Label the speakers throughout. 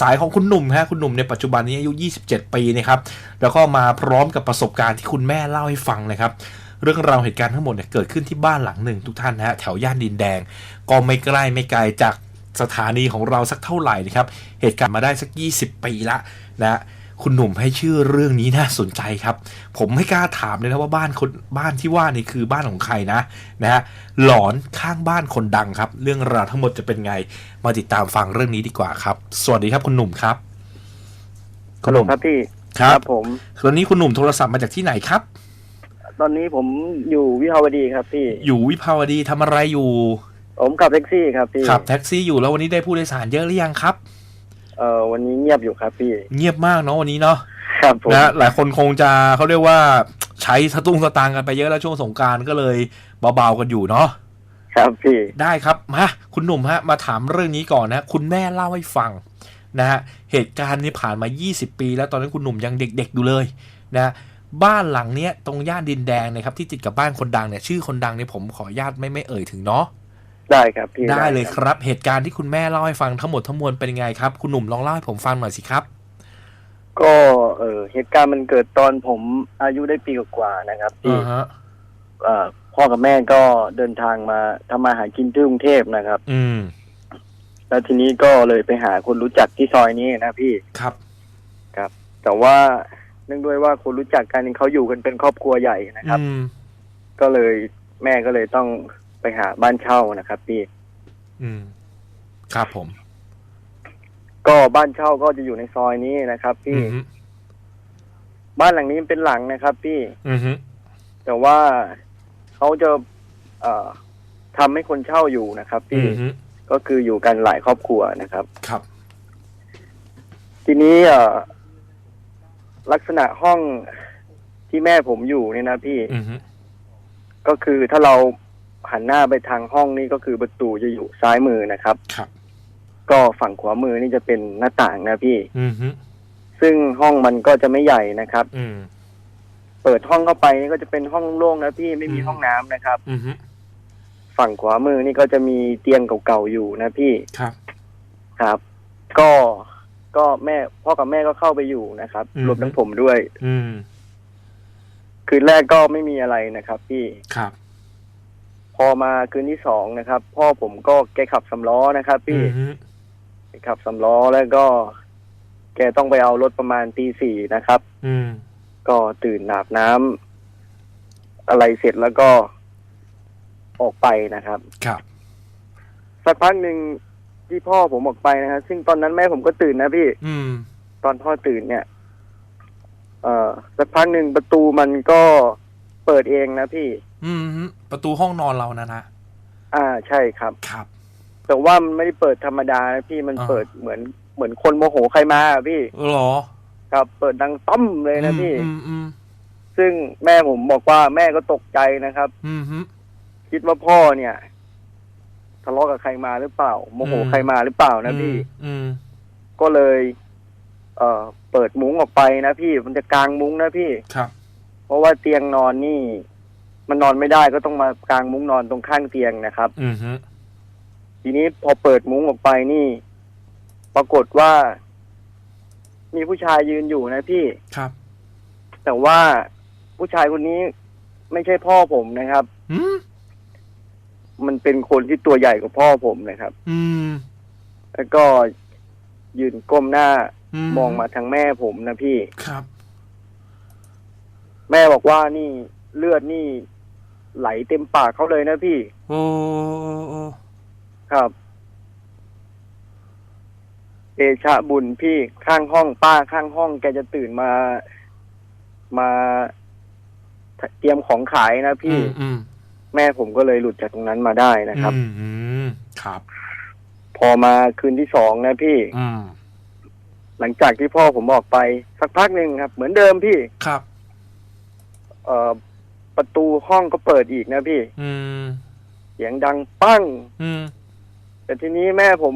Speaker 1: สายของคุณหนุ่มฮะคุณหนุ่มในปัจจุบันนี้อายุ 27 ปีนะครับแล้วก็มาพร้อมกับประสบการณ์ที่คุณแม่เล่าให้ฟังนะครับเรื่องราวเหตุการณ์ทั้งหมดเนี่ยเกิดขึ้นที่บ้านหลังหนึ่งทุกท่านนะฮะแถวย่านดินแดง ก็ไม่ใกล้ไม่ไกลจากสถานีของเราสักเท่าไหร่นะครับเหตุการณ์มาได้สัก 20 ปีละนะฮะ คุณหนุ่มให้ชื่อเรื่องนี้น่าสนใจครับ ผมไม่กล้าถามเลยนะว่าบ้านคนบ้านที่ว่านี่คือบ้านของใครนะนะฮะหลอนข้างบ้านคนดังครับ เรื่องราวทั้งหมดจะเป็นไง มาติดตามฟังเรื่องนี้ดีกว่าครับ สวัสดีครับคุณหนุ่มครับคุณหนุ่ม
Speaker 2: ครับพี่
Speaker 1: ครับ
Speaker 2: ผม
Speaker 1: ตอนนี้คุณหนุ่มโทรศัพท์มาจากที่ไหนครับ
Speaker 2: ตอนนี้ผมอยู่วิภาวดีครับพี่
Speaker 1: อยู่วิภาวดีทำอะไรอยู่
Speaker 2: ผมขับแท็กซี่ครับพี่
Speaker 1: ขับแท็กซี่อยู่แล้ววันนี้ได้ผู้โดยสารเยอะหรือยังครับ
Speaker 2: เอ่อวันนี้เงียบอยู่ครับพี่
Speaker 1: เงียบมากเนาะวันนี้เนาะ
Speaker 2: ครับผม
Speaker 1: นะหลายคนคงจะเขาเรียกว่าใช้สตุ้งสตางค์กันไปเยอะแล้วช่วงสงกรารก็เลยเบาๆกันอยู่เนาะ
Speaker 2: ครับพี่
Speaker 1: ได้ครับมาคุณหนุ่มฮะ มาถามเรื่องนี้ก่อนนะ คุณแม่เล่าให้ฟังนะฮะเหตุการณ์นี้ผ่านมา 20 ปี แล้วตอนนั้นคุณหนุ่มยังเด็กๆอยู่เลยนะบ้านหลังเนี้ยตรงย่านดินแดงนะครับที่ติดกับบ้านคนดังเนี่ยชื่อคนดังเนี่ยผมขออนุญาตไม่ไม่เอ่ยถึงเนาะ
Speaker 2: ได้ครับพี่
Speaker 1: ได้เลย
Speaker 2: ค
Speaker 1: ครับรับ เหตุการณ์ที่คุณแม่เล่าให้ฟังทั้งหมดทั้งมวลเป็นยังไงครับ คุณหนุ่มลองเล่าให้ผมฟังหน่อยสิครับ
Speaker 2: ก็เออเหตุการณ์มันเกิดตอนผมอายุได้ปีกว่าๆนะครับพี่
Speaker 1: อ่าฮะ
Speaker 2: เอ่อพ่อกับแม่ก็เดินทางมาทำมาหากินที่กรุงเทพนะครับ
Speaker 1: อืม
Speaker 2: แล้วทีนี้ก็เลยไปหาคนรู้จักที่ซอยนี้นะพี่
Speaker 1: ครับ
Speaker 2: แต่ว่าเนื่องด้วยว่าคนรู้จักกันเขาอยู่กันเป็นครอบครัวใหญ่นะครับ
Speaker 1: อืม
Speaker 2: ก็เลยแม่ก็เลยต้อง ไปหาบ้านเช่านะครับพี่
Speaker 1: อืม ครับผม
Speaker 2: ก็บ้านเช่าก็จะอยู่ในซอยนี้นะครับ
Speaker 1: อื
Speaker 2: พี่
Speaker 1: มฮึ
Speaker 2: บ้านหลังนี้เป็นหลังนะครับ พี่
Speaker 1: อืมฮึ
Speaker 2: แต่ว่าเขาจะ เอ่อทำให้คนเช่าอยู่นะครับ
Speaker 1: อื
Speaker 2: พี่
Speaker 1: มฮึ
Speaker 2: ก็คืออยู่กันหลายครอบครัวนะครับ
Speaker 1: ครับ
Speaker 2: ทีนี้เอ่อลักษณะห้องที่แม่ผมอยู่เนี่ยนะพี่
Speaker 1: อืมฮึ
Speaker 2: ก็คือถ้าเรา หันหน้าไปทางห้องนี่ก็คือประตูจะอยู่ซ้ายมือนะครับ
Speaker 1: ครับ
Speaker 2: ก็ฝั่งขวามือนี่จะเป็นหน้าต่างนะพี่
Speaker 1: อืมฮึ
Speaker 2: ซึ่งห้องมันก็จะไม่ใหญ่นะครับ
Speaker 1: อืม
Speaker 2: เปิดห้องเข้าไปนี่ก็จะเป็นห้องโล่งๆนะพี่ไม่มี
Speaker 1: อืม
Speaker 2: ห้องน้ำนะครับ
Speaker 1: อืมฮึ
Speaker 2: ฝั่งขวามือนี่ก็จะมีเตียงเก่าๆอยู่นะพี่
Speaker 1: ครับ
Speaker 2: ครับ ก็ก็แม่พ่อกับแม่ก็เข้าไปอยู่นะครับรวมทั้งผมด้วย
Speaker 1: อืม
Speaker 2: คืนแรกก็ไม่มีอะไรนะครับ พี่
Speaker 1: ครับ
Speaker 2: พอมาคืนที่สองนะครับ พ่อผมก็แกขับสำล้อนะครับ
Speaker 1: อื
Speaker 2: พี่
Speaker 1: มฮึ
Speaker 2: แกขับสำล้อแล้วก็ แกต้องไปเอารถประมาณตีสี่นะครับ
Speaker 1: อืม
Speaker 2: ก็ตื่นอาบน้ำอะไรเสร็จแล้วก็ออกไปนะครับ
Speaker 1: ครับ
Speaker 2: สักพักหนึ่งที่พ่อผมออกไปนะครับซึ่งตอนนั้นแม่ผมก็ตื่นนะพี่
Speaker 1: อืม
Speaker 2: ตอนพ่อตื่นเนี่ย เอ่อสักพักหนึ่งประตูมันก็เปิดเองนะพี่
Speaker 1: อืมฮึประตูห้องนอนเรานะนะ
Speaker 2: อ่าใช่ครับ
Speaker 1: ครับ
Speaker 2: แต่ว่ามันไม่ได้เปิดธรรมดานะพี่มัน
Speaker 1: อ่า
Speaker 2: เปิดเหมือนเหมือนคนโมโหใครมาอะพี่
Speaker 1: เหรอ
Speaker 2: ครับ เปิดดังต้อมเลยนะพี่
Speaker 1: อืมอืม
Speaker 2: ซึ่งแม่ผมบอกว่าแม่ก็ตกใจนะครับ
Speaker 1: อืมฮึ
Speaker 2: คิดว่าพ่อเนี่ยทะเลาะกับใครมาหรือเปล่า โมโห
Speaker 1: อืม
Speaker 2: ใครมาหรือเปล่านะพี่
Speaker 1: อืม
Speaker 2: ก็เลย เอ่อ เปิดมุ้งออกไปนะพี่ มันจะกางมุ้งนะพี่
Speaker 1: ครับ
Speaker 2: เพราะว่าเตียงนอนนี่ มันนอนไม่ได้ก็ต้องมากางมุ้งนอนตรงข้างเตียงนะครับ
Speaker 1: อืมฮึ
Speaker 2: ทีนี้พอเปิดมุ้งออกไปนี่ ปรากฏว่า มีผู้ชายยืนอยู่นะพี่
Speaker 1: ครับ
Speaker 2: แต่ว่าผู้ชายคนนี้ไม่ใช่พ่อผมนะครับ
Speaker 1: อืม
Speaker 2: มันเป็นคนที่ตัวใหญ่กว่าพ่อผมนะครับ
Speaker 1: อืม
Speaker 2: แล้วก็ยืนก้มหน้า
Speaker 1: อื
Speaker 2: มองมาทางแม่ผมนะพี่
Speaker 1: ครับ
Speaker 2: แม่บอกว่านี่เลือดนี่ ไหลเต็มปากเขาเลยนะพี่
Speaker 1: โอ้โอ้
Speaker 2: ครับเอชะบุญพี่ข้างห้องป้าข้างห้องแกจะตื่นมามาเตรียมของขายนะ
Speaker 1: อื
Speaker 2: พี่
Speaker 1: มอืม
Speaker 2: แม่ผมก็เลยหลุดจากตรงนั้นมาได้นะครับ
Speaker 1: อืมอืมครับ
Speaker 2: พอมาคืนที่สองนะพี่
Speaker 1: อืม
Speaker 2: หลังจากที่พ่อผมออกไปสักพักหนึ่งครับ เหมือนเดิมพี่
Speaker 1: ครับ
Speaker 2: เอ่อ ประตูห้องก็เปิดอีกนะพี่
Speaker 1: อืม
Speaker 2: เสียงดังปั้ง
Speaker 1: อืม
Speaker 2: แต่ทีนี้แม่ผม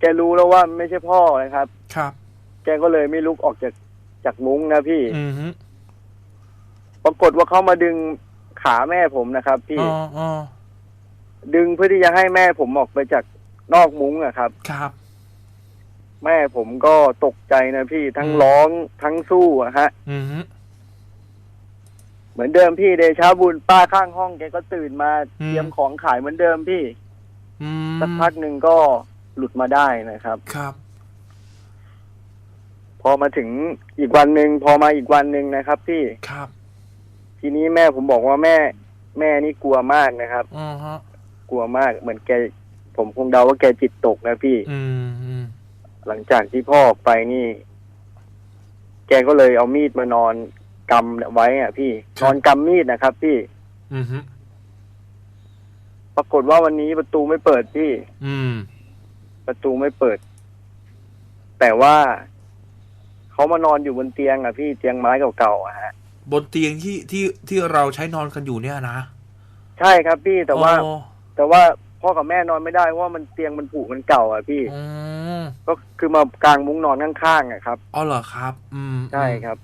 Speaker 2: แกรู้แล้วว่าไม่ใช่พ่อนะครับ
Speaker 1: ครับ
Speaker 2: แกก็เลยไม่ลุกออกจากจากมุ้งนะพี่
Speaker 1: อืมฮึ
Speaker 2: ปรากฏว่าเขามาดึงขาแม่ผมนะครับ พี่
Speaker 1: อ๋ออ๋อ
Speaker 2: ดึงเพื่อที่จะให้แม่ผมออกไปจากนอกมุ้งอะครับ
Speaker 1: ครับ
Speaker 2: แม่ผมก็ตกใจนะพี่ทั้ง
Speaker 1: อืม
Speaker 2: ร้องทั้งสู้อะฮะ
Speaker 1: อืมฮึ
Speaker 2: เหมือนเดิมพี่เดชาบุญป้าข้างห้องแกก็ตื่นมาเตรียมของขายเหมือนเดิมพี่
Speaker 1: อืม
Speaker 2: สักพักหนึ่งก็หลุดมาได้นะครับ
Speaker 1: ครับ
Speaker 2: พอมาถึงอีกวันหนึ่งพอมาอีกวันหนึ่งนะครับ พี่
Speaker 1: ครับ
Speaker 2: ทีนี้แม่ผมบอกว่าแม่ แม่นี่กลัวมากนะครับ
Speaker 1: อืมฮะ
Speaker 2: กลัวมากเหมือนแก ผมคงเดาว่าแกจิตตกนะพี่
Speaker 1: อืมอืม
Speaker 2: หลังจากที่พ่อออกไปนี่ แกก็เลยเอามีดมานอน กำไว้อะพี่นอนกำมีดนะครับ พี่
Speaker 1: อืมฮึ
Speaker 2: ปรากฏว่าวันนี้ประตูไม่เปิดพี่
Speaker 1: อืม
Speaker 2: ประตูไม่เปิด แต่ว่าเขามานอนอยู่บนเตียงอะพี่เตียงไม้เก่าๆอะฮะ
Speaker 1: บนเตียงที่ที่ที่เราใช้นอนกันอยู่เนี่ยนะ
Speaker 2: ใช่ครับพี่แต่ว่า
Speaker 1: อ๋อ
Speaker 2: แต่ว่าพ่อกับแม่นอนไม่ได้เพราะว่ามันเตียงมันผุมันเก่าอะพี่
Speaker 1: อืม
Speaker 2: ก็คือมากางมุ้งนอนข้างๆอะครับ
Speaker 1: อ๋อเหรอครับ อืม
Speaker 2: ใช่ครับ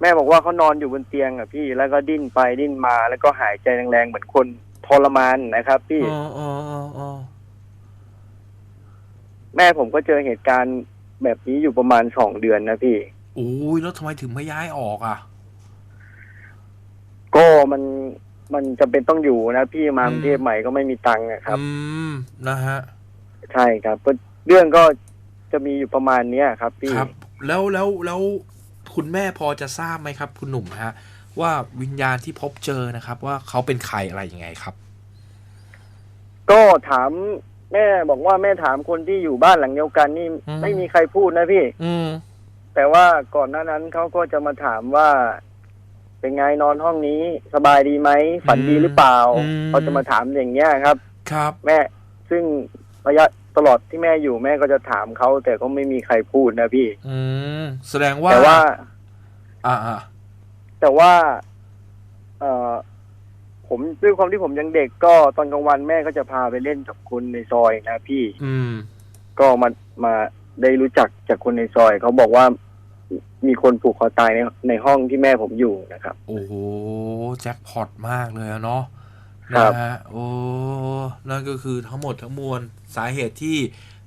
Speaker 2: แม่บอกว่าเขานอนอยู่บนเตียงอะพี่แล้วก็ดิ้นไปดิ้นมา แล้วก็หายใจแรงๆเหมือนคนทรมานนะครับ พี่
Speaker 1: อ๋ออ๋ออ๋ออ๋อ
Speaker 2: แม่ผมก็เจอเหตุการณ์แบบนี้อยู่ประมาณสองเดือนนะพี่
Speaker 1: โอ้ยแล้วทำไมถึงไม่ย้ายออกอะ
Speaker 2: ก็มันมันจำเป็นต้องอยู่นะพี่มากรุงเทพใหม่ก็ไม่มีตังค์อะครับ
Speaker 1: อืมนะฮะ
Speaker 2: ใช่ครับก็เรื่องก็จะมีอยู่ประมาณเนี้ยครับ พี่
Speaker 1: ครับ แล้วแล้วแล้ว คุณแม่พอจะทราบไหมครับ คุณหนุ่มฮะ ว่าวิญญาณที่พบเจอนะครับ ว่าเขาเป็นใครอะไรยังไงครับ
Speaker 2: ก็ถามแม่บอกว่าแม่ถามคนที่อยู่บ้านหลังเดียวกันนี่
Speaker 1: อืม
Speaker 2: ไม่มีใครพูดนะพี่
Speaker 1: อืม
Speaker 2: แต่ว่าก่อนหน้านั้นเขาก็จะมาถามว่า เป็นไงนอนห้องนี้ สบายดีไหมฝันดีหรือเปล่าเขาจะมาถามอย่างเงี้ยครับ
Speaker 1: ครับ
Speaker 2: แม่ซึ่งระยะ ตลอดที่แม่อยู่แม่ก็จะถามเขาแต่ก็ไม่มีใครพูดนะพี่
Speaker 1: อืมแสดงว่า
Speaker 2: แต่ว่า
Speaker 1: อ่า อ่า
Speaker 2: แต่ว่า เอ่อผมด้วยความที่ผมยังเด็กก็ตอนกลางวันแม่ก็จะพาไปเล่นกับคนในซอยนะพี่
Speaker 1: อืม
Speaker 2: ก็มามาได้รู้จักจากคนในซอยเขาบอกว่ามีคนผูกคอตายในในห้องที่แม่ผมอยู่นะครับ
Speaker 1: โอ้โหแจ็คพอตมากเลยอะเนาะ
Speaker 2: ครั
Speaker 1: นะ
Speaker 2: บ
Speaker 1: ฮะโอ้นั่นก็คือทั้งหมดทั้งมวลสาเหตุที่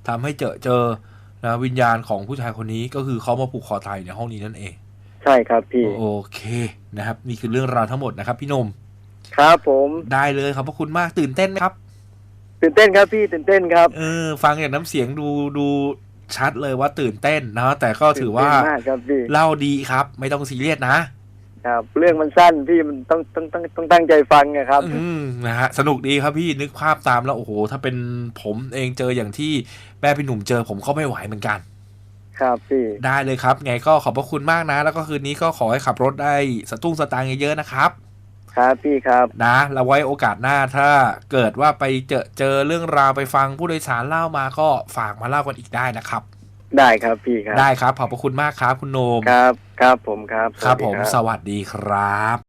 Speaker 1: ทำให้เจอเจอนะวิญญาณของผู้ชายคนนี้ก็คือเขามาผูกคอตายอยู่ในห้องนี้นั่นเอง
Speaker 2: ใช่ครับพี่
Speaker 1: โอเคนะครับ นี่คือเรื่องราวทั้งหมดนะครับ พี่หนม
Speaker 2: ครับผม
Speaker 1: ได้เลยครับขอบคุณมากตื่นเต้นไหมครับ
Speaker 2: ตื่นเต้นครับพี่ตื่นเต้นครับ
Speaker 1: เออฟังจากน้ำเสียงดูดูชัดเลยว่าตื่นเต้นนะแต่ก็ถือว่า
Speaker 2: ตื่นเต้นมากครับพี่
Speaker 1: เล่าดีครับ ไม่ต้องซีเรียสนะ
Speaker 2: ครับเรื่องมันสั้นพี่มันต้องต้องต้องต้องตั้งใจฟังนะครับ
Speaker 1: อืมนะฮะสนุกดีครับพี่นึกภาพตามแล้วโอ้โห ถ้าเป็นผมเองเจออย่างที่แม่พี่หนุ่มเจอผมก็ไม่ไหวเหมือนกัน
Speaker 2: ครับพี่
Speaker 1: ได้เลยครับ ไงก็ขอบพระคุณมากนะ แล้วก็คืนนี้ก็ขอให้ขับรถได้สตุ้งสตางค์เยอะๆนะครับ
Speaker 2: ครับพี่ครับ
Speaker 1: นะแล้วไว้โอกาสหน้าถ้าเกิดว่าไปเจอเจอเรื่องราวไปฟังผู้โดยสารเล่ามาก็ฝากมาเล่ากันอีกได้นะครับ
Speaker 2: ได้ครับพี่ครับ
Speaker 1: ได้ครับ ขอบพระคุณมากครับคุณโนม
Speaker 2: ครับ ครับผมครับ
Speaker 1: ครับ
Speaker 2: สวัสดี
Speaker 1: ผม สวัสดีครับ